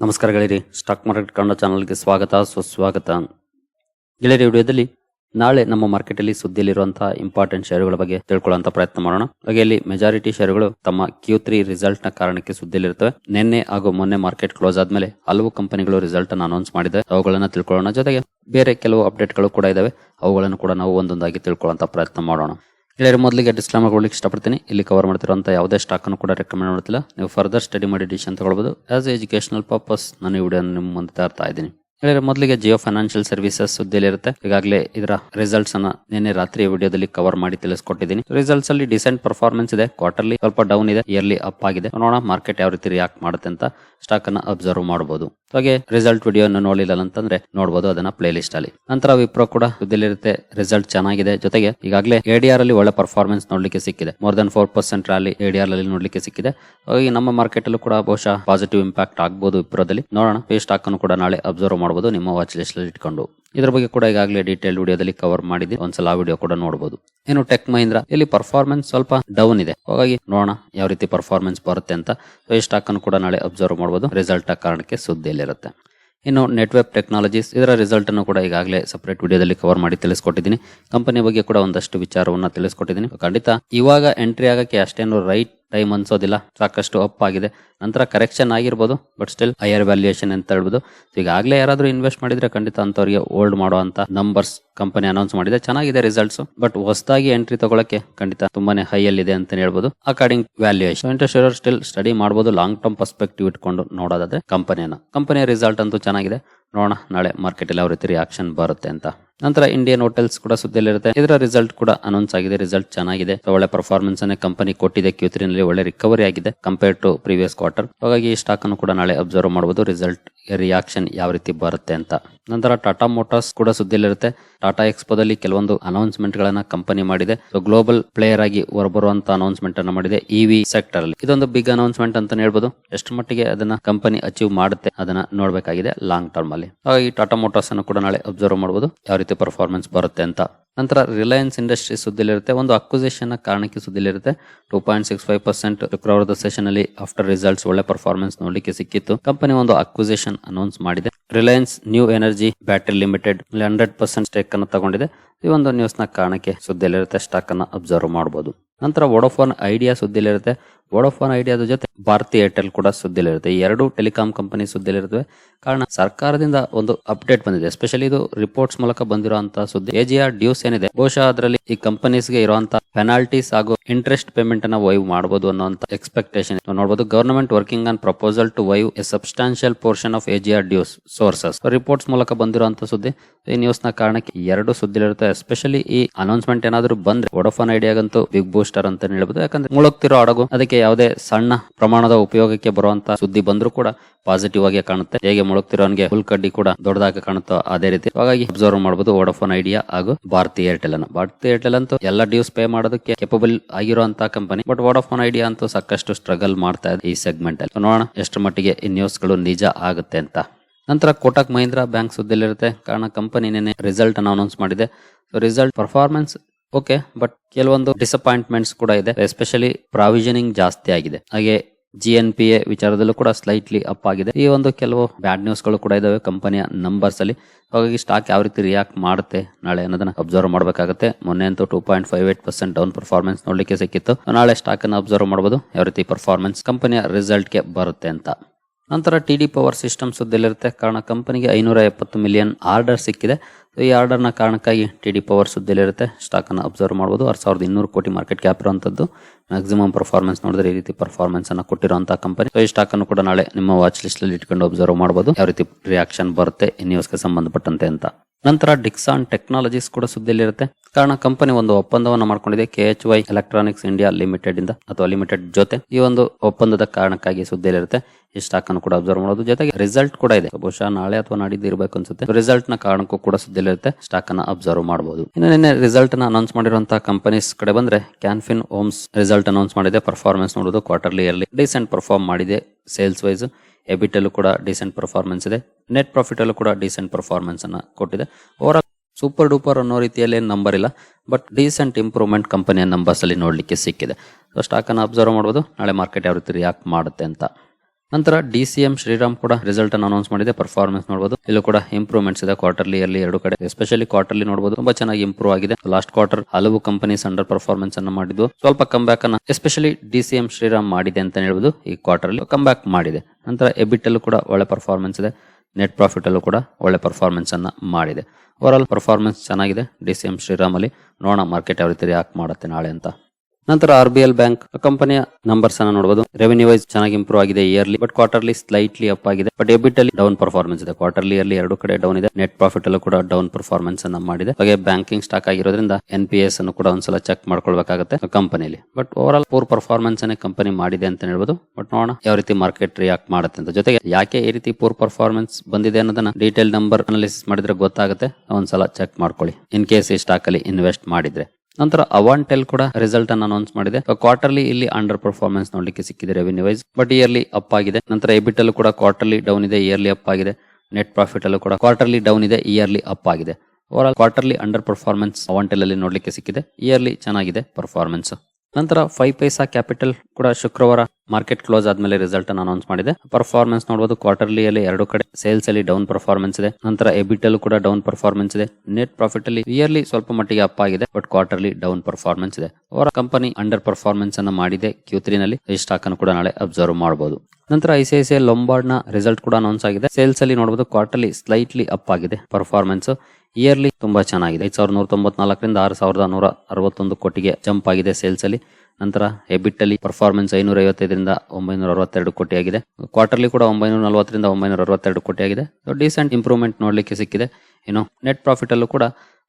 ನಮಸ್ಕಾರ ಗೆಳೆಯರಿ, stock market Kannada ಚಾನಲ್ಗೆ ಸ್ವಾಗತ, ಸುಸ್ವಾಗತ. ಗೆಳೆಯರಿ, ವಿಡಿಯೋದಲ್ಲಿ ನಾಳೆ ನಮ್ಮ ಮಾರ್ಕೆಟ್ ಅಲ್ಲಿ ಸುದ್ದಿಯಲ್ಲಿರುವಂತಹ ಇಂಪಾರ್ಟೆಂಟ್ ಷೇರುಗಳ ಬಗ್ಗೆ ತಿಳ್ಕೊಳ್ಳುವಂತ ಪ್ರಯತ್ನ ಮಾಡೋಣ. ಹಾಗೆ ಇಲ್ಲಿ ಮೆಜಾರಿಟಿ ಷೇರುಗಳು ತಮ್ಮ ಕ್ಯೂ ತ್ರೀ ರಿಸಲ್ಟ್ನ ಕಾರಣಕ್ಕೆ ಸುದ್ದಿಯಲ್ಲಿರುತ್ತವೆ. ನಿನ್ನೆ ಹಾಗೂ ಮೊನ್ನೆ ಮಾರ್ಕೆಟ್ ಕ್ಲೋಸ್ ಆದ್ಮೇಲೆ ಹಲವು ಕಂಪನಿಗಳು ರಿಸಲ್ಟ್ ಅನ್ನು ಅನೌನ್ಸ್ ಮಾಡಿದೆ. ಅವುಗಳನ್ನ ತಿಳ್ಕೊಳ್ಳೋಣ. ಜೊತೆಗೆ ಬೇರೆ ಕೆಲವು ಅಪ್ಡೇಟ್ಗಳು ಕೂಡ ಇದಾವೆ. ಅವುಗಳನ್ನು ಕೂಡ ನಾವು ಒಂದೊಂದಾಗಿ ತಿಳ್ಕೊಳ್ಳುವಂತ ಪ್ರಯತ್ನ ಮಾಡೋಣ. ಗೆಳೆಯರು ಮೊದಲಿಗೆ ಡಿಸ್ಕ್ಲೈಮರ್ ಕೊಡ್ಲಿಕ್ಕೆ ಇಷ್ಟಪಡ್ತೀನಿ. ಇಲ್ಲಿ ಕವರ್ ಮಾಡ್ತಿರುವಂಥ ಯಾವುದೇ ಸ್ಟಾಕನ್ನು ಕೂಡ ರೆಕಮೆಂಡ್ ಮಾಡ್ತಿಲ್ಲ ನೀವು ಫರ್ದರ್ ಸ್ಟಡಿ ಮಾಡಿ ಡಿಸಿಷನ್ ತಗೊಳ್ಬೋದು. ಆಸ್ ಎಜುಕೇಷನಲ್ ಪರ್ಪಸ್ ನಾನು ಈ ವಿಡಿಯೋ ನಿಮ್ಮ ಮುಂದೆ ತರ್ತಾ ಇದ್ದೀನಿ. ಗೆಳೆಯರೆ ಮೊದಲಿಗೆ ಜಿಯೋ ಫೈನಾನ್ಷಿಯಲ್ ಸರ್ವಿಸಸ್ ಸುದ್ದಿಯಲ್ಲಿರುತ್ತೆ. ಈಗಾಗಲೇ ಇದರ ರಿಸಲ್ಟ್ಸ್ ಅನ್ನ ನಿನ್ನೆ ರಾತ್ರಿ ವಿಡಿಯೋದಲ್ಲಿ ಕವರ್ ಮಾಡಿ ತಿಳಿಸ್ಕೊಟ್ಟಿದ್ದೀನಿ. ರಿಸಲ್ಟ್ಸ್ ಅಲ್ಲಿ ಡಿಸೆಂಟ್ ಪರ್ಫಾರ್ಮೆನ್ಸ್ ಇದೆ. ಕ್ವಾರ್ಟರ್ಲಿ ಸ್ವಲ್ಪ ಡೌನ್ ಇದೆ. ಇಯರ್ಲಿ ಅಪ್ ಆಗಿದೆ. ನೋಡೋಣ ಮಾರ್ಕೆಟ್ ಯಾವ ರೀತಿ ರಿಯಾಕ್ಟ್ ಮಾಡುತ್ತೆ ಅಂತ ಸ್ಟಾಕ್ ಅನ್ನ ಅಬ್ಸರ್ವ್ ಮಾಡಬಹುದು ಹಾಗೆ ರಿಸಲ್ಟ್ ವಿಡಿಯೋ ಅನ್ನು ನೋಡಿಲ್ಲ ಅಂತಂದ್ರೆ ನೋಡಬಹುದು ಅದನ್ನ ಪ್ಲೇ ಲಿಸ್ಟ್ ಅಲ್ಲಿ. ನಂತರ ವಿಪ್ರೋ ಕೂಡ ಸುದ್ದಿಲಿರುತ್ತೆ ರಿಸಲ್ಟ್ ಚೆನ್ನಾಗಿದೆ. ಜೊತೆಗೆ ಈಗಾಗಲೇ ಎಡಿಆರ್ ಅಲ್ಲಿ ಒಳ್ಳೆ ಪರ್ಫಾರ್ಮೆನ್ಸ್ ನೋಡ್ಲಿಕ್ಕೆ ಸಿಕ್ಕಿದೆ. More than four percent rally ADR ಅಲ್ಲಿ ನೋಡ್ಲಿಕ್ಕೆ ಸಿಕ್ಕಿದೆ. ಹಾಗಾಗಿ ನಮ್ಮ ಮಾರ್ಕೆಟ್ ಅಲ್ಲೂ ಕೂಡ ಬಹುಶಃ ಪಾಸಿಟಿವ್ ಇಂಪ್ಯಾಕ್ಟ್ ಆಗಬಹುದು ವಿಪ್ರೋದಲ್ಲಿ ನೋಡೋಣ, ಈ ಸ್ಟಾಕ್ ಅನ್ನು ಕೂಡ ನಾಳೆ ಅಬ್ಸರ್ವ್ ಮಾಡಬಹುದು ನಿಮ್ಮ ವಾಚ್ ಲಿಸ್ಟ್ ಅಲ್ಲಿ ಇಟ್ಕೊಂಡು. ಇದರ ಬಗ್ಗೆ ಕೂಡ ಈಗಾಗಲೇ ಡೀಟೇಲ್ ವಿಡಿಯೋದಲ್ಲಿ ಕವರ್ ಮಾಡಿದ್ದೆ. ಒಂದ್ಸಲ ಆ ವಿಡಿಯೋ ಕೂಡ ನೋಡಬಹುದು ಏನು ಟೆಕ್ ಮಹಿಂದ್ರ ಇಲ್ಲಿ ಪರ್ಫಾರ್ಮೆನ್ಸ್ ಸ್ವಲ್ಪ ಡೌನ್ ಇದೆ. ಹಾಗಾಗಿ ನೋಡೋಣ ಯಾವ ರೀತಿ ಪರ್ಫಾರ್ಮೆನ್ಸ್ ಬರುತ್ತೆ ಅಂತ. ಈ ಸ್ಟಾಕ್ ಅನ್ನು ಕೂಡ ನಾಳೆ ಅಬ್ಸರ್ವ್ ಮಾಡಬಹುದು ರಿಸಲ್ಟ್ ಆ ಕಾರಣಕ್ಕೆ ಸುದ್ದಿಯಲ್ಲಿರುತ್ತೆ. ಇನ್ನು ನೆಟ್ವೆಬ್ ಟೆಕ್ನಾಲಜೀಸ್ ಇದರ ರಿಸಲ್ಟ್ ಅನ್ನು ಕೂಡ ಈಗಾಗಲೇ ಸಪರೇಟ್ ವಿಡಿಯೋದಲ್ಲಿ ಕವರ್ ಮಾಡಿ ತಿಳಿಸ್ಕೊಟ್ಟಿದ್ದೀನಿ. ಕಂಪನಿ ಬಗ್ಗೆ ಕೂಡ ಒಂದಷ್ಟು ವಿಚಾರವನ್ನು ತಿಳಿಸ್ಕೊಟ್ಟಿದ್ದೀನಿ. ಖಂಡಿತ ಇವಾಗ ಎಂಟ್ರಿ ಆಗಕ್ಕೆ ಅಷ್ಟೇನು ರೈಟ್ ಟೈಮ್ ಅನ್ಸೋದಿಲ್ಲ, ಸಾಕಷ್ಟು ಅಪ್ ಆಗಿದೆ. ನಂತರ ಕರೆಕ್ಷನ್ ಆಗಿರ್ಬೋದು, ಬಟ್ ಸ್ಟಿಲ್ ಹೈಯರ್ ವ್ಯಾಲ್ಯೂಯೇಷನ್ ಅಂತ ಹೇಳ್ಬೋದು. ಈಗಾಗಲೇ ಯಾರಾದರೂ ಇನ್ವೆಸ್ಟ್ ಮಾಡಿದ್ರೆ ಖಂಡಿತ ಅಂತವ್ರಿಗೆ ಹೋಲ್ಡ್ ಮಾಡುವಂತ ನಂಬರ್ಸ್ ಕಂಪನಿ ಅನೌನ್ಸ್ ಮಾಡಿದೆ. ಚೆನ್ನಾಗಿದೆ ರಿಸಲ್ಟ್ಸ್ ಬಟ್ ಹೊಸದಾಗಿ ಎಂಟ್ರಿ ತಗೊಳಕ್ಕೆ ಖಂಡಿತ ತುಂಬಾನೇ ಹೈ ಇದೆ ಅಂತ ಹೇಳ್ಬೋದು according valuation interest still study ಮಾಡಬಹುದು ಲಾಂಗ್ ಟರ್ಮ್ ಪರ್ಸ್ಪೆಕ್ಟಿವ್ ಇಟ್ಕೊಂಡು ನೋಡೋದಾದ್ರೆ ಕಂಪನಿಯನ್ನ ಕಂಪನಿಯ ರಿಸಲ್ಟ್ ಅಂತೂ ಚೆನ್ನಾಗಿದೆ. ನೋಡೋಣ, ನಾಳೆ ಮಾರ್ಕೆಟ್ ಅಲ್ಲಿ ಯಾವ ರೀತಿ ರಿಯಾಕ್ಷನ್ ಬರುತ್ತೆ ಅಂತ. ನಂತರ ಇಂಡಿಯನ್ ಹೋಟೆಲ್ಸ್ ಕೂಡ ಸುದ್ದಿಯಲ್ಲಿರುತ್ತೆ. ಇದರ ರಿಸಲ್ಟ್ ಕೂಡ ಅನೌನ್ಸ್ ಆಗಿದೆ. ರಿಸಲ್ಟ್ ಚೆನ್ನಾಗಿದೆ. ಒಳ್ಳೆ ಪರ್ಫಾರ್ಮೆನ್ಸ್ ಅನ್ನ ಕಂಪನಿ ಕೊಟ್ಟಿದೆ. ಕ್ಯೂ ನಲ್ಲಿ ಒಳ್ಳೆ ರಿಕವರಿ ಆಗಿದೆ ಕಂಪೇರ್ ಟು ಪ್ರೀವಿಯಸ್ ಕ್ವಾರ್ಟರ್ ಹಾಗಾಗಿ ಈ ಸ್ಟಾಕ್ ಅನ್ನು ಕೂಡ ನಾಳೆ ಅಬ್ಸರ್ವ್ ಮಾಡಬಹುದು ರಿಸಲ್ಟ್ ರಿಯಾಕ್ಷನ್ ಯಾವ ರೀತಿ ಬರುತ್ತೆ ಅಂತ. ನಂತರ ಟಾಟಾ ಮೋಟಾರ್ಸ್ ಕೂಡ ಸುದ್ದಿಯಲ್ಲಿರುತ್ತೆ. ಟಾಟಾ ಎಕ್ಸ್ಪೋದಲ್ಲಿ ಕೆಲವೊಂದು ಅನೌನ್ಸ್ಮೆಂಟ್ ಗಳನ್ನ ಕಂಪನಿ ಮಾಡಿದೆ. ಗ್ಲೋಬಲ್ ಪ್ಲೇಯರ್ ಆಗಿ ಹೊರಬರುವಂತ ಅನೌನ್ಸ್ಮೆಂಟ್ ಅನ್ನ ಮಾಡಿದೆ ಇವಿ ಸೆಕ್ಟರ್ ಅಲ್ಲಿ. ಇದೊಂದು ಬಿಗ್ ಅನೌನ್ಸ್ಮೆಂಟ್ ಅಂತ ಹೇಳ್ಬೋದು. ಎಷ್ಟು ಮಟ್ಟಿಗೆ ಅದನ್ನ ಕಂಪನಿ ಅಚೀವ್ ಮಾಡುತ್ತೆ ಅದನ್ನ ನೋಡಬೇಕಾಗಿದೆ ಲಾಂಗ್ ಟರ್ಮ್ ಅಲ್ಲಿ. ಹಾಗಾಗಿ ಟಾಟಾ ಮೋಟಾರ್ಸ್ ಅನ್ನು ಕೂಡ ನಾಳೆ ಅಬ್ಸರ್ವ್ ಮಾಡಬಹುದು ಯಾವ ರೀತಿ ಪರ್ಫಾರ್ಮೆನ್ಸ್ ಬರುತ್ತೆ ಅಂತ. ನಂತರ ರಿಲಯನ್ಸ್ ಇಂಡಸ್ಟ್ರೀಸ್ ಸುದ್ದಿಲಿರುತ್ತೆ, ಒಂದು ಅಕ್ವಿಸೇಷನ್ ಕಾರಣಕ್ಕೆ ಸುದ್ದಿಲಿರುತ್ತೆ. Two point six five percent ಶುಕ್ರವಾರದ ಸೆಷನ್ ಅಲ್ಲಿ ಆಫ್ಟರ್ ರಿಸಲ್ಟ್ಸ್ ಒಳ್ಳೆ ಪರ್ಫಾರ್ಮೆನ್ಸ್ ನೋಡಲಿಕ್ಕೆ ಸಿಕ್ಕಿತ್ತು. ಕಂಪನಿ ಒಂದು ಅಕ್ವಿಸೇಷನ್ ಅನೌನ್ಸ್ ಮಾಡಿದೆ. Reliance New Energy Battery Limited hundred percent stake ಅನ್ನು ತಗೊಂಡಿದೆ. ಈ ಒಂದು ನ್ಯೂಸ್ನ ಕಾರಣಕ್ಕೆ ಸುದ್ದಿಯಲ್ಲಿರುತ್ತೆ ಸ್ಟಾಕ್ ಅನ್ನು ಅಬ್ಸರ್ವ್ ಮಾಡಬಹುದು ನಂತರ ವೋಡೋಫೋನ್ ಐಡಿಯಾ ಸುದ್ದಿಲಿರುತ್ತೆ ವೋಡೋಫೋನ್ ಐಡಿಯಾದ ಜೊತೆ ಭಾರತಿ ಏರ್ಟೆಲ್ ಕೂಡ ಸುದ್ದಿಲಿರುತ್ತೆ ಎರಡು ಟೆಲಿಕಾಂ ಕಂಪನಿ ಸುದ್ದಿಲಿರುತ್ತವೆ ಕಾರಣ ಸರ್ಕಾರದಿಂದ ಒಂದು ಅಪ್ಡೇಟ್ ಬಂದಿದೆ. ಎಸ್ಪೆಷಲಿ ಇದು ರಿಪೋರ್ಟ್ಸ್ ಮೂಲಕ ಬಂದಿರುವಂತಹ ಸುದ್ದಿ. ಎಜಿಆರ್ ಡ್ಯೂಸ್ ಏನಿದೆ? ಬಹುಶಃ ಅದರಲ್ಲಿ ಈ ಕಂಪನೀಸ್ಗೆ ಇರುವಂತಹ ಪೆನಾಲ್ಟೀಸ್ ಹಾಗೂ ಇಂಟ್ರೆಸ್ಟ್ ಪೇಮೆಂಟ್ ಅನ್ನ ವೈವ್ ಮಾಡಬಹುದು ಅನ್ನುವಂತ ಎಕ್ಸ್ಪೆಕ್ಟೇಷನ್ ನೋಡಬಹುದು government working on proposal to waive a substantial portion of AGR dues sources reports ಮೂಲಕ ಬಂದಿರುವಂತಹ ಸುದ್ದಿ. ಈ ನ್ಯೂಸ್ನ ಕಾರಣಕ್ಕೆ ಎರಡು ಸುದ್ದಿಲಿರುತ್ತೆ ಎಸ್ಪೆಷಲಿ ಈ ಅನೌನ್ಸ್ಮೆಂಟ್ ಏನಾದ್ರು ಬಂದ್ರೆ ವೋಡೋಫೋನ್ ಐಡಿಯಾಗಂತೂ ಬಿಗ್ ಬೂಸ್ಟರ್ ಅಂತ ಹೇಳ್ಬೋದು. ಯಾಕಂದ್ರೆ ಮುಳುಗ್ತಿರೋ ಹಡಗು ಅದಕ್ಕೆ ಯಾವುದೇ ಸಣ್ಣ ಪ್ರಮಾಣದ ಉಪಯೋಗಕ್ಕೆ ಬರುವಂತ ಸುದ್ದಿ ಬಂದ್ರು ಕೂಡ ಪಾಸಿಟಿವ್ ಆಗಿ ಕಾಣುತ್ತೆ. ಹೇಗೆ ಮುಳುಗ್ತಿರೋನ್ಗೆ ಫುಲ್ ಕಡ್ಡಿ ಕೂಡ ದೊಡ್ಡದಾಗಿ ಕಾಣುತ್ತೋ ಅದೇ ರೀತಿ. ಹಾಗಾಗಿ ಅಬ್ಸರ್ವ್ ಮಾಡಬಹುದು ವೋಡಫೋನ್ ಐಡಿಯಾ ಹಾಗೂ ಭಾರತಿ ಏರ್ಟೆಲ್ ಅನ್ನು. ಭಾರತಿ ಏರ್ಟೆಲ್ ಅಂತೂ ಎಲ್ಲ ಡ್ಯೂಸ್ ಪೇ ಮಾಡೋದಕ್ಕೆ ಕೆಪಬಲ್ ಆಗಿರುವಂತಹ ಕಂಪನಿ ಬಟ್ ವೋಡಫೋನ್ ಐಡಿಯಾ ಅಂತೂ ಸಾಕಷ್ಟು ಸ್ಟ್ರಗಲ್ ಮಾಡ್ತಾ ಇದೆ ಈ ಸೆಗ್ಮೆಂಟ್ ಅಲ್ಲಿ. ನೋಡೋಣ ಎಷ್ಟು ಮಟ್ಟಿಗೆ ಈ ನ್ಯೂಸ್ಗಳು ನಿಜ ಆಗುತ್ತೆ ಅಂತ. ನಂತರ ಕೋಟಕ್ ಮಹೀಂದ್ರಾ ಬ್ಯಾಂಕ್ ಸುದ್ದಿಲಿರುತ್ತೆ ಕಾರಣ ಕಂಪನಿ ನಿನ್ನೆ ರಿಸಲ್ಟ್ ಅನ್ನು ಅನೌನ್ಸ್ ಮಾಡಿದೆ ರಿಸಲ್ಟ್ ಪರ್ಫಾರ್ಮೆನ್ಸ್ ಓಕೆ ಬಟ್ ಕೆಲವೊಂದು ಡಿಸಪಾಯಿಂಟ್ಮೆಂಟ್ಸ್ ಕೂಡ ಇದೆ. ಎಸ್ಪೆಷಲಿ ಪ್ರಾವಿಷನಿಂಗ್ ಜಾಸ್ತಿ ಆಗಿದೆ. ಹಾಗೆ ಜಿ ಎನ್ ಪಿ ಎ ವಿಚಾರದಲ್ಲೂ ಕೂಡ ಸ್ಲೈಟ್ಲಿ ಅಪ್ ಆಗಿದೆ. ಈ ಒಂದು ಕೆಲವು ಬ್ಯಾಡ್ ನ್ಯೂಸ್ಗಳು ಕೂಡ ಇದಾವೆ ಕಂಪನಿಯ ನಂಬರ್ಸ್ ಅಲ್ಲಿ. ಹಾಗಾಗಿ ಸ್ಟಾಕ್ ಯಾವ ರೀತಿ ರಿಯಾಕ್ಟ್ ಮಾಡುತ್ತೆ ನಾಳೆ ಅನ್ನೋದನ್ನ ಅಬ್ಸರ್ವ್ ಮಾಡಬೇಕಾಗುತ್ತೆ. ಮೊನ್ನೆ ಅಂತೂ two point five eight percent down performance ನೋಡ್ಲಿಕ್ಕೆ ಸಿಕ್ಕಿತ್ತು. ನಾಳೆ ಸ್ಟಾಕ್ ಅನ್ನು ಅಬ್ಸರ್ವ್ ಮಾಡಬಹುದು ಯಾವ ರೀತಿ ಪರ್ಫಾರ್ಮೆನ್ಸ್ ಕಂಪನಿಯ ರಿಸಲ್ಟ್ಗೆ ಬರುತ್ತೆ ಅಂತ. ನಂತರ ಟಿ ಡಿ ಪವರ್ ಸಿಸ್ಟಮ್ ಸುದ್ದಿಯಲ್ಲಿರುತ್ತೆ ಕಾರಣ ಕಂಪನಿಗೆ ಐನೂರ ಎಪ್ಪತ್ತು ಮಿಲಿಯನ್ ಆರ್ಡರ್ ಸಿಕ್ಕಿದೆ. ಸೊ ಈ ಆರ್ಡರ್ನ ಕಾರಣಕ್ಕಾಗಿ ಟಿ ಡಿ ಪವರ್ ಸುದ್ದಿಯಲ್ಲಿರುತ್ತೆ ಸ್ಟಾಕ್ ಅನ್ನು ಅಬ್ಸರ್ವ್ ಮಾಡ್ಬೋದು. ಆರು ಸಾವಿರದ ಇನ್ನೂರು ಕೋಟಿ ಮಾರ್ಕೆಟ್ ಕ್ಯಾಪ್ ಇರುವಂಥದ್ದು ಮ್ಯಾಕ್ಸಿಮಮ್ ಪರ್ಫಾರ್ಮೆನ್ಸ್ ನೋಡಿದ್ರೆ ಈ ರೀತಿ ಪರ್ಫಾರ್ಮೆನ್ಸ್ ಅನ್ನು ಕೊಟ್ಟಿರುವಂತಹ ಕಂಪನಿ ಸೊ ಈ ಸ್ಟಾಕ್ ಅನ್ನು ಕೂಡ ನಾಳೆ ನಿಮ್ಮ ವಾಚ್ ಲಿಸ್ಟ್ ಅಲ್ಲಿ ಇಟ್ಕೊಂಡು ಅಬ್ಸರ್ವ್ ಮಾಡಬಹುದು ಯಾವ ರೀತಿ ರಿಯಾಕ್ಷನ್ ಬರುತ್ತೆ, ಈ ನ್ಯೂಸ್ಗೆ ಸಂಬಂಧಪಟ್ಟಂತೆ ಅಂತ. ನಂತರ ಡಿಕ್ಸಾನ್ ಟೆಕ್ನಾಲಜೀಸ್ ಕೂಡ ಸುದ್ದಿಯಲ್ಲಿರುತ್ತೆ. ಕಾರಣ, ಕಂಪನಿ ಒಂದು ಒಪ್ಪಂದವನ್ನು ಮಾಡಿಕೊಂಡಿದೆ K H Y Electronics India Limited ಇಂದ ಅಥವಾ ಲಿಮಿಟೆಡ್ ಜೊತೆ. ಈ ಒಂದು ಒಪ್ಪಂದದ ಕಾರಣಕ್ಕಾಗಿ ಸುದ್ದಿಯಲ್ಲಿರುತ್ತೆ. ಈ ಸ್ಟಾಕ್ ಅನ್ನು ಕೂಡ ಅಬ್ಸರ್ವ್ ಮಾಡೋದು. ಜೊತೆಗೆ ರಿಸಲ್ಟ್ ಕೂಡ ಇದೆ. ಬಹುಶಃ ನಾಳೆ ಅಥವಾ ನಾಡಿದ್ದು ಇರಬೇಕು ಅನ್ಸುತ್ತೆ. ರಿಸಲ್ಟ್ನ ಕಾರಣಕ್ಕೂ ಕೂಡ ಸುದ್ದಿಯಲ್ಲಿರುತ್ತೆ. ಸ್ಟಾಕ್ ಅನ್ನ ಅಬ್ಸರ್ವ್ ಮಾಡಬಹುದು ಇನ್ನು ನಿನ್ನೆ ರಿಸಲ್ಟ್ನ ಅನೌನ್ಸ್ ಮಾಡಿರುವಂತಹ ಕಂಪನೀಸ್ ಕಡೆ ಬಂದ್ರೆ Can Fin Homes result announce ಮಾಡಿದೆ. ಪರ್ಫಾರ್ಮೆನ್ಸ್ ನೋಡೋದು ಕ್ವಾರ್ಟರ್ಲಿ ಇಯರ್ಲಿ ಡಿಸೆಂಟ್ ಪರ್ಫಾರ್ಮ್ ಮಾಡಿದೆ ಸೇಲ್ಸ್ ವೈಸ್ ಎಬಿಟ್ ಅಲ್ಲೂ ಕೂಡ ಡಿಸೆಂಟ್ ಪರ್ಫಾರ್ಮೆನ್ಸ್ ಇದೆ. ನೆಟ್ ಪ್ರಾಫಿಟ್ ಅಲ್ಲೂ ಕೂಡ ಡಿಸೆಂಟ್ ಪರ್ಫಾರ್ಮೆನ್ಸ್ ಅನ್ನ ಕೊಟ್ಟಿದೆ. ಓವರ್ ಸೂಪರ್ ಡೂಪರ್ ಅನ್ನೋ ರೀತಿಯಲ್ಲಿ ಏನು ನಂಬರ್ ಇಲ್ಲ. ಬಟ್ ಡೀಸೆಂಟ್ ಇಂಪ್ರೂವ್ಮೆಂಟ್ ಕಂಪನಿಯ ನಂಬರ್ಸ್ ಅಲ್ಲಿ ನೋಡ್ಲಿಕ್ಕೆ ಸಿಕ್ಕಿದೆ. ಸೊ ಸ್ಟಾಕ್ ಅನ್ನು ಅಬ್ಸರ್ವ್ ಮಾಡಬಹುದು ನಾಳೆ ಮಾರ್ಕೆಟ್ ಯಾವ ರೀತಿ ರಿಯಾಕ್ಟ್ ಮಾಡುತ್ತೆ ಅಂತ ನಂತರ ಡಿ ಸಿ ಎಂ ಶ್ರೀರಾಮ್ ಕೂಡ ರಿಸಲ್ಟ್ ಅನ್ನು ಅನೌನ್ಸ್ ಮಾಡಿದೆ. ಪರ್ಫಾರ್ಮೆನ್ಸ್ ನೋಡಬಹುದು ಇಲ್ಲಿ ಕೂಡ ಇಂಪ್ರೂವ್ಮೆಂಟ್ಸ್ ಇದೆ. ಕ್ವಾರ್ಟರ್ಲಿ ಅಲ್ಲಿ ಎರಡು ಕಡೆ. ಎಸ್ಪೆಷಲಿ ಕ್ವಾರ್ಟರ್ಲಿ ನೋಡಬಹುದು ತುಂಬಾ ಚೆನ್ನಾಗಿ ಇಂಪ್ರೂವ್ ಆಗಿದೆ. ಲಾಸ್ಟ್ ಕ್ವಾರ್ಟರ್ ಹಲವು ಕಂಪನೀಸ್ ಅಂಡರ್ ಪರ್ಫಾರ್ಮೆನ್ಸ್ ಅನ್ನು ಮಾಡಿದ್ದು. ಸ್ವಲ್ಪ ಕಮ್ ಬ್ಯಾಕ್ ಅನ್ನ especially D C M Shriram ಮಾಡಿದೆ ಅಂತ ಹೇಳಬಹುದು ಈ ಕ್ವಾರ್ಟರ್ ಕಮ್ ಬ್ಯಾಕ್ ಮಾಡಿದೆ. ನಂತರ ಎಬಿಟ್ ಅಲ್ಲೂ ಕೂಡ ಒಳ್ಳೆ ಪರ್ಫಾರ್ಮೆನ್ಸ್ ಇದೆ. ನೆಟ್ ಪ್ರಾಫಿಟ್ ಅಲ್ಲೂ ಕೂಡ ಒಳ್ಳೆ ಪರ್ಫಾರ್ಮೆನ್ಸ್ ಅನ್ನ ಮಾಡಿದೆ. ಓವರ್ ಆಲ್ ಪರ್ಫಾರ್ಮೆನ್ಸ್ ಚೆನ್ನಾಗಿದೆ ಡಿ ಸಿ ಎಂ ಶ್ರೀರಾಮ್ ಅಲ್ಲಿ ನೋಡೋಣ ಮಾರ್ಕೆಟ್ ಯಾವ ರೀತಿ ರಿಯಾಕ್ಟ್ ಮಾಡುತ್ತೆ ನಾಳೆ ಅಂತ. ನಂತರ ಆರ್ ಬಿ ಎಲ್ ಬ್ಯಾಂಕ್ ಕಂಪನಿಯ ನಂಬರ್ಸ್ ಅನ್ನ ನೋಡಬಹುದು ರೆವೆನ್ಯೂ ವೈಸ್ ಚೆನ್ನಾಗಿ ಇಂಪ್ರೂವ್ ಆಗಿದೆ yearly but quarterly slightly up ಆಗಿದೆ. ಬಟ್ ಎಬಿಟ್ ಅಲ್ಲಿ ಡೌನ್ ಪರ್ಫಾರ್ಮೆನ್ಸ್ ಇದೆ. ಕ್ವಾರ್ಟರ್ಲಿ ಇಯರ್ಲಿ ಎರಡು ಕಡೆ ಡೌನ್ ಇದೆ. ನೆಟ್ ಪ್ರಾಫಿಟ್ ಅಲ್ಲೂ ಕೂಡ ಡೌನ್ ಪರ್ಫಾರ್ಮೆನ್ಸ್ ಅನ್ನ ಮಾಡಿದೆ. ಹಾಗೆ ಬ್ಯಾಂಕಿಂಗ್ ಸ್ಟಾಕ್ ಆಗಿರೋದ್ರಿಂದ ಎನ್ ಪಿ ಎಸ್ ಅನ್ನು ಕೂಡ ಒಂದ್ಸಲ ಚೆಕ್ ಮಾಡ್ಕೊಳ್ಬೇಕಾಗುತ್ತೆ ಕಂಪನಿಲಿ. But over all poor performance ಅನ್ನೇ ಕಂಪನಿ ಮಾಡಿದೆ ಅಂತ ಹೇಳ್ಬೋದು. ಬಟ್ ನೋಡೋಣ ಯಾವ ರೀತಿ ಮಾರ್ಕೆಟ್ ರಿಯಾಕ್ಟ್ ಮಾಡುತ್ತೆ ಅಂತ. ಜೊತೆಗೆ ಯಾಕೆ ಈ ರೀತಿ ಪೂರ್ ಪರ್ಫಾರ್ಮೆನ್ಸ್ ಬಂದಿದೆ ಅನ್ನೋದನ್ನ ಡೀಟೇಲ್ ನಂಬರ್ ಅನಾಲಿಸಿಸ್ ಮಾಡಿದ್ರೆ ಗೊತ್ತಾಗುತ್ತೆ. ಒಂದ್ಸಲ ಚೆಕ್ ಮಾಡ್ಕೊಳ್ಳಿ. ಇನ್ ಕೇಸ್ ಈ ಸ್ಟಾಕ್ ಅಲ್ಲಿ ಇನ್ವೆಸ್ಟ್ ಮಾಡಿದ್ರೆ. ನಂತರ ಅವಾಂಟೆಲ್ ಕೂಡ ರಿಸಲ್ಟ್ ಅನ್ನು ಅನೌನ್ಸ್ ಮಾಡಿದೆ. ಕ್ವಾರ್ಟರ್ಲಿ ಇಲ್ಲಿ ಅಂಡರ್ ಪರ್ಫಾರ್ಮೆನ್ಸ್ ನೋಡ್ಲಿಕ್ಕೆ ಸಿಕ್ಕಿದೆ revenue wise but yearly up ಆಗಿದೆ. ನಂತರ ಎಬಿಟ್ ಅಲ್ಲೂ ಕೂಡ ಕ್ವಾರ್ಟರ್ಲಿ ಡೌನ್ ಇದೆ ಇಯರ್ಲಿ ಅಪ್ ಆಗಿದೆ. ನೆಟ್ ಪ್ರಾಫಿಟ್ ಅಲ್ಲೂ ಕೂಡ ಕ್ವಾರ್ಟರ್ಲಿ ಡೌನ್ ಇದೆ ಇಯರ್ಲಿ ಅಪ್ ಆಗಿದೆ. Over quarterly under performance Avantel ಅಲ್ಲಿ ನೋಡ್ಲಿಕ್ಕೆ ಸಿಕ್ಕಿದೆ. ಇಯರ್ಲಿ ಚೆನ್ನಾಗಿದೆ ಪರ್ಫಾರ್ಮೆನ್ಸ್ ನಂತರ ಫೈವ್ ಪೈಸಾ ಕ್ಯಾಪಿಟಲ್ ಕೂಡ ಶುಕ್ರವಾರ ಮಾರ್ಕೆಟ್ ಕ್ಲೋಸ್ ಆದ್ಮೇಲೆ ರಿಸಲ್ಟ್ ಅನ್ನು ಅನೌನ್ಸ್ ಮಾಡಿದೆ. ಪರ್ಫಾರ್ಮೆನ್ಸ್ ನೋಡಬಹುದು ಕ್ವಾರ್ಟರ್ಲಿ ಅಲ್ಲಿ ಎರಡು ಕಡೆ ಸೇಲ್ಸ್ ಅಲ್ಲಿ ಡೌನ್ ಪರ್ಫಾರ್ಮೆನ್ಸ್ ಇದೆ. ನಂತರ ಎಬಿಟಲ್ ಕೂಡ ಡೌನ್ ಪರ್ಫಾರ್ಮೆನ್ಸ್ ಇದೆ. ನೆಟ್ ಪ್ರಾಫಿಟ್ ಅಲ್ಲಿ ಇಯರ್ಲಿ ಸ್ವಲ್ಪ ಮಟ್ಟಿಗೆ ಅಪ್ ಆಗಿದೆ ಬಟ್ ಕ್ವಾರ್ಟರ್ಲಿ ಡೌನ್ ಪರ್ಫಾರ್ಮೆನ್ಸ್ ಇದೆ. ಅವರ ಕಂಪನಿ ಅಂಡರ್ ಪರ್ಫಾರ್ಮೆನ್ಸ್ ಅನ್ನು ಮಾಡಿದೆ ಕ್ಯೂ ನಲ್ಲಿ. ಈ ಸ್ಟಾಕ್ ಅನ್ನು ಕೂಡ ನಾಳೆ ಅಬ್ಸರ್ವ್ ಮಾಡಬಹುದು ನಂತರ ಐಸಿಐಸಿಐ ಲೊಂಬಾರ್ಡ್ನ ರಿಸಲ್ಟ್ ಕೂಡ ಅನೌನ್ಸ್ ಆಗಿದೆ. ಸೇಲ್ಸ್ ಅಲ್ಲಿ ನೋಡಬಹುದು ಕ್ವಾರ್ಟರ್ಲಿ ಸ್ಲೈಟ್ಲಿ ಅಪ್ ಆಗಿದೆ ಪರ್ಫಾರ್ಮೆನ್ಸ್ ಇಯರ್ಲಿ ತುಂಬಾ ಚೆನ್ನಾಗಿದೆ. ಐದು ಸಾವಿರದ ನೂರ ತೊಂಬತ್ನಾಲ್ಕರಿಂದ ಆರು ಸಾವಿರದ ನೂರ ಅರವತ್ತೊಂದು ಕೋಟಿಗೆ ಜಂಪ್ ಆಗಿದೆ ಸೇಲ್ಸ್ ಅಲ್ಲಿ ನಂತರ ಎಬಿಟ್ ಅಲ್ಲಿ ಪರ್ಫಾರ್ಮೆನ್ಸ್ ಐನೂರ ಐವತ್ತೈದರಿಂದ ಒಂಬೈನೂರ ಅರವತ್ತೆರಡು ಕೋಟಿ ಆಗಿದೆ ಕ್ವಾರ್ಟರ್ಲಿ ಕೂಡ ಒಂಬೈನೂರ ನಲವತ್ತರಿಂದ ಒಂಬೈನೂರ ಅರವತ್ತೆರಡು ಕೋಟಿ ಆಗಿದೆ ಡೀಸೆಂಟ್ ಇಂಪ್ರೂವ್ಮೆಂಟ್ ನೋಡ್ಲಿಕ್ಕೆ ಸಿಕ್ಕಿದೆ. ಏನು ನೆಟ್ ಪ್ರಾಫಿಟ್ ಅಲ್ಲೂ ಕೂಡ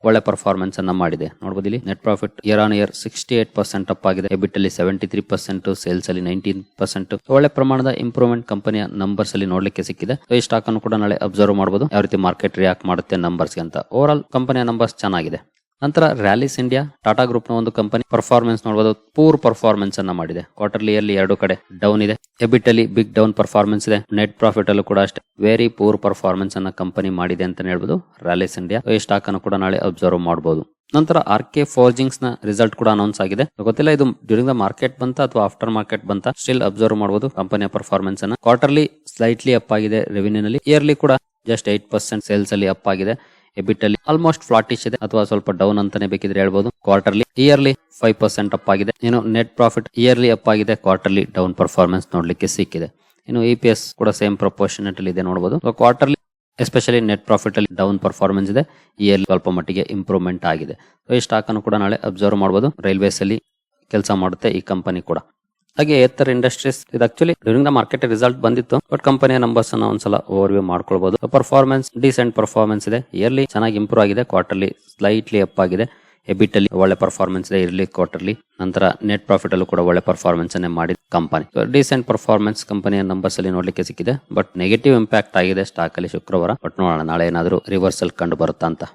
ಒಳ್ಳೆ ಪರ್ಫಾರ್ಮೆನ್ಸ್ ಅನ್ನ ಮಾಡಿದೆ. ನೋಡಬಹುದು ಇಲ್ಲಿ net profit year on year sixty eight percent up ಆಗಿದೆ. ಎಬಿಟ್ ಅಲ್ಲಿ ಸೆವೆಂಟಿ ತ್ರೀ ಪರ್ಸೆಂಟ್ ಸೇಲ್ಸ್ ಅಲ್ಲಿ ನೈನ್ಟೀನ್ ಪರ್ಸೆಂಟ್ ಒಳ್ಳೆ ಪ್ರಮಾಣದ ಇಂಪ್ರೂವ್ಮೆಂಟ್ ಕಂಪನಿಯ ನಂಬರ್ಸ್ ಅಲ್ಲಿ ನೋಡ್ಲಿಕ್ಕೆ ಸಿಕ್ಕಿದೆ. ಈ ಸ್ಟಾಕ್ ಅನ್ನು ಕೂಡ ನಾಳೆ ಅಬ್ಸರ್ವ್ ಮಾಡಬಹುದು ಯಾವ ರೀತಿ ಮಾರ್ಕೆಟ್ ರಿಯಾಕ್ಟ್ ಮಾಡುತ್ತೆ ನಂಬರ್ಸ್ ಅಂತ. ಓವರ್ ಆಲ್ ಕಂಪನಿಯ ನಂಬರ್ಸ್ ಚೆನ್ನಾಗಿದೆ. ನಂತರ ರ್ಯಾಲಿಸ್ ಇಂಡಿಯಾ ಟಾಟಾ ಗ್ರೂಪ್ನ ಒಂದು ಕಂಪನಿ ಪರ್ಫಾರ್ಮೆನ್ಸ್ ನೋಡಬಹುದು ಪೂರ್ ಪರ್ಫಾರ್ಮೆನ್ಸ್ ಅನ್ನ ಮಾಡಿದೆ. ಕ್ವಾರ್ಟರ್ಲಿ ಅಲ್ಲಿ ಎರಡು ಕಡೆ ಡೌನ್ ಇದೆ. ಎಬಿಟ್ ಅಲ್ಲಿ ಬಿಗ್ ಡೌನ್ ಪರ್ಫಾರ್ಮೆನ್ಸ್ ಇದೆ. ನೆಟ್ ಪ್ರಾಫಿಟ್ ಅಲ್ಲೂ ಕೂಡ ಅಷ್ಟೇ. ವೆರಿ ಪೂರ್ ಪರ್ಫಾರ್ಮೆನ್ಸ್ ಅನ್ನ ಕಂಪನಿ ಮಾಡಿದೆ ಅಂತ ಹೇಳ್ಬೋದು ರ್ಯಾಲಿಸ್ ಇಂಡಿಯಾ ಈ ಸ್ಟಾಕ್ ಅನ್ನು ಕೂಡ ನಾಳೆ ಅಬ್ಸರ್ವ್ ಮಾಡಬಹುದು ನಂತರ ಆರ್ ಕೆ ಫೋರ್ಜಿಂಗ್ಸ್ನ ರಿಸಲ್ಟ್ ಕೂಡ ಅನೌನ್ಸ್ ಆಗಿದೆ. ಗೊತ್ತಿಲ್ಲ, ಇದು ಡ್ಯೂರಿಂಗ್ ದ ಮಾರ್ಕೆಟ್ ಬಂತ ಅಥವಾ ಆಫ್ಟರ್ ಮಾರ್ಕೆಟ್ ಬಂತ? ಸ್ಟಿಲ್ ಅಬ್ಸರ್ವ್ ಮಾಡಬಹುದು ಕಂಪನಿಯ ಪರ್ಫಾರ್ಮೆನ್ಸ್ ಅನ್ನ. ಕ್ವಾರ್ಟರ್ಲಿ ಸ್ಲೈಟ್ಲಿ ಅಪ್ ಆಗಿದೆ ರೆವಿನ್ಯೂ ನಲ್ಲಿ. ಇಯರ್ಲಿ ಕೂಡ ಜಸ್ಟ್ ಏಟ್ ಪರ್ಸೆಂಟ್ ಸೇಲ್ಸ್ ಅಲ್ಲಿ ಅಪ್ ಆಗಿದೆ. ಎಬಿಟ್ ಆಲ್ಮೋಸ್ಟ್ ಫ್ಲಾಟಿಶ್ ಇದೆ ಅಥವಾ ಸ್ವಲ್ಪ ಡೌನ್ ಅಂತಾನೆ ಬೇಕಿದ್ರೆ ಹೇಳ್ಬೋದು. Quarterly yearly five percent up ಆಗಿದೆ. ಇನ್ನು ನೆಟ್ ಪ್ರಾಫಿಟ್ ಇಯರ್ಲಿ ಅಪ್ ಆಗಿದೆ. ಕ್ವಾರ್ಟರ್ಲಿ ಡೌನ್ ಪರ್ಫಾರ್ಮೆನ್ಸ್ ನೋಡ್ಲಿಕ್ಕೆ ಸಿಕ್ಕಿದೆ. ಇನ್ನು ಇ ಪಿ ಎಸ್ ಕೂಡ ಸೇಮ್ ಪ್ರಪೋರ್ಷನೇಟ್ ಅಲ್ಲಿ ಇದೆ ನೋಡಬಹುದು ಕ್ವಾರ್ಟರ್ಲಿ ಎಸ್ಪೆಷಲಿ ನೆಟ್ ಪ್ರಾಫಿಟ್ ಅಲ್ಲಿ ಡೌನ್ ಪರ್ಫಾರ್ಮೆನ್ಸ್ ಇದೆ. ಇಯರ್ಲಿ ಸ್ವಲ್ಪ ಮಟ್ಟಿಗೆ ಇಂಪ್ರೂವ್ಮೆಂಟ್ ಆಗಿದೆ. ಸೊ ಈ ಸ್ಟಾಕ್ ಅನ್ನು ಕೂಡ ನಾಳೆ ಅಬ್ಸರ್ವ್ ಮಾಡಬಹುದು ರೈಲ್ವೇಸ್ ಅಲ್ಲಿ ಕೆಲಸ ಮಾಡುತ್ತೆ ಈ ಕಂಪನಿ ಕೂಡ. ಹಾಗೆ ಏತರ್ ಇಂಡಸ್ಟ್ರೀಸ್ ಇದು actually during the market result ಬಂದಿತ್ತು. ಬಟ್ ಕಂಪನಿಯ ನಂಬರ್ಸ್ ಅನ್ನ ಒಂದ್ಸಲ ಓವರ್ ವ್ಯೂ ಮಾಡ್ಕೊಳ್ಬಹುದು ಪರ್ಫಾರ್ಮೆನ್ಸ್ ಡಿಸೆಂಟ್ ಪರ್ಫಾರ್ಮೆನ್ಸ್ ಇದೆ. ಇಯರ್ಲಿ ಚೆನ್ನಾಗಿ ಇಂಪ್ರೂವ್ ಆಗಿದೆ. ಕ್ವಾರ್ಟರ್ಲಿ ಸ್ಲೈಟ್ಲಿ ಅಪ್ ಆಗಿದೆ. ಎಬಿಟ್ ಅಲ್ಲಿ ಒಳ್ಳೆ ಪರ್ಫಾರ್ಮೆನ್ಸ್ ಇದೆ. ಇರ್ಲಿ ಕ್ವಾರ್ಟರ್ಲಿ ನಂತರ ನೆಟ್ ಪ್ರಾಫಿಟ್ ಅಲ್ಲೂ ಕೂಡ ಒಳ್ಳೆ ಪರ್ಫಾರ್ಮೆನ್ಸ್ ಅನ್ನೇ ಮಾಡಿದ ಕಂಪನಿ ಡಿಸೆಂಟ್ ಪರ್ಫಾರ್ಮೆನ್ಸ್ ಕಂಪನಿಯ ನಂಬರ್ಸ್ ಅಲ್ಲಿ ನೋಡ್ಲಿಕ್ಕೆ ಸಿಕ್ಕಿದೆ. ಬಟ್ ನೆಗೆಟಿವ್ ಇಂಪ್ಯಾಕ್ಟ್ ಆಗಿದೆ ಸ್ಟಾಕ್ ಅಲ್ಲಿ ಶುಕ್ರವಾರ. ಬಟ್ ನೋಡೋಣ, ನಾಳೆ ಏನಾದರೂ ರಿವರ್ಸಲ್ ಕಂಡು ಬರುತ್ತಾ ಅಂತ.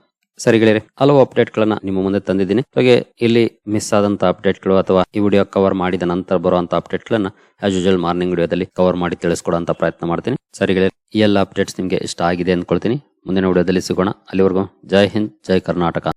ಸರಿ ಗೆಳೆಯರೆ, ಹಲವು ಅಪ್ಡೇಟ್ ಗಳನ್ನ ನಿಮ್ಮ ಮುಂದೆ ತಂದಿದ್ದೀನಿ. ಹಾಗೆ ಇಲ್ಲಿ ಮಿಸ್ ಆದಂತ ಅಪ್ಡೇಟ್ಗಳು ಅಥವಾ ಈ ವಿಡಿಯೋ ಕವರ್ ಮಾಡಿದ ನಂತರ ಬರುವಂತ ಅಪ್ಡೇಟ್ ಗಳನ್ನ ಆಸ್ ಯೂಶಲ್ ಮಾರ್ನಿಂಗ್ ವಿಡಿಯೋದಲ್ಲಿ ಕವರ್ ಮಾಡಿ ತಿಳಿಸ್ಕೊಡುವಂತ ಪ್ರಯತ್ನ ಮಾಡ್ತೀನಿ. ಸರಿ ಗೆಳೆಯರೆ, ಈ ಎಲ್ಲ ಅಪ್ಡೇಟ್ಸ್ ನಿಮಗೆ ಇಷ್ಟ ಆಗಿದೆ ಅಂದ್ಕೊಳ್ತೀನಿ. ಮುಂದಿನ ವಿಡಿಯೋದಲ್ಲಿ ಸಿಗೋಣ. ಅಲ್ಲಿವರೆಗೂ ಜೈ ಹಿಂದ್, ಜೈ ಕರ್ನಾಟಕ.